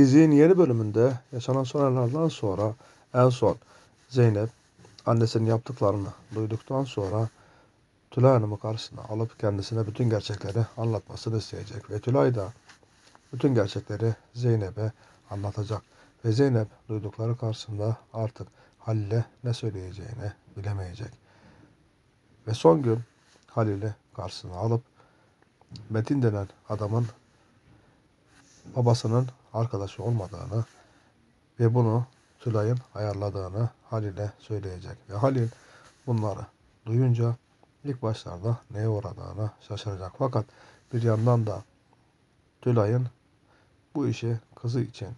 Dizinin yeni bölümünde yaşanan olaylardan sonra en son Zeynep annesinin yaptıklarını duyduktan sonra Tülay Hanım'ı karşısına alıp kendisine bütün gerçekleri anlatmasını isteyecek. Ve Tülay da bütün gerçekleri Zeynep'e anlatacak. Ve Zeynep duydukları karşısında artık Halil'e ne söyleyeceğini bilemeyecek. Ve son gün Halil'i karşısına alıp Metin denen adamın babasının arkadaşı olmadığını ve bunu Tülay'ın ayarladığını Halil'e söyleyecek. Ve Halil bunları duyunca ilk başlarda neye uğradığını şaşıracak. Fakat bir yandan da Tülay'ın bu işi kızı için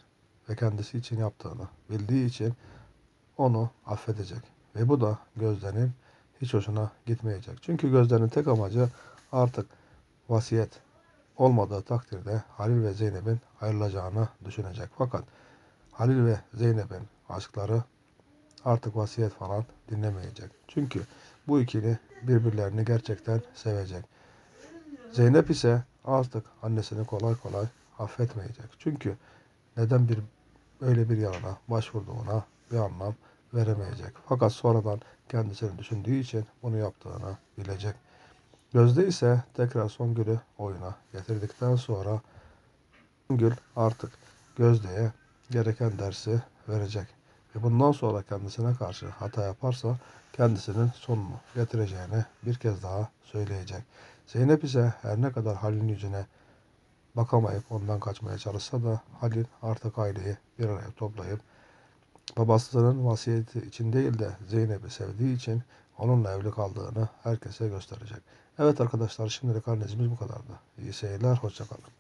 ve kendisi için yaptığını bildiği için onu affedecek. Ve bu da Gözde'nin hiç hoşuna gitmeyecek. Çünkü Gözde'nin tek amacı artık vasiyet olmadığı takdirde Halil ve Zeynep'in ayrılacağını düşünecek. Fakat Halil ve Zeynep'in aşkları artık vasiyet falan dinlemeyecek. Çünkü bu ikili birbirlerini gerçekten sevecek. Zeynep ise artık annesini kolay kolay affetmeyecek. Çünkü neden bir öyle bir yalana başvurduğuna bir anlam veremeyecek. Fakat sonradan kendisini düşündüğü için bunu yaptığını bilecek. Gözde ise tekrar Songül'ü oyuna getirdikten sonra Songül artık Gözde'ye gereken dersi verecek. Ve bundan sonra kendisine karşı hata yaparsa kendisinin sonunu getireceğini bir kez daha söyleyecek. Zeynep ise her ne kadar Halil'in yüzüne bakamayıp ondan kaçmaya çalışsa da Halil artık aileyi bir araya toplayıp babasının vasiyeti için değil de Zeynep'i sevdiği için onunla evli kaldığını herkese gösterecek. Evet arkadaşlar şimdilik analizimiz bu kadardı. İyi seyirler, hoşçakalın.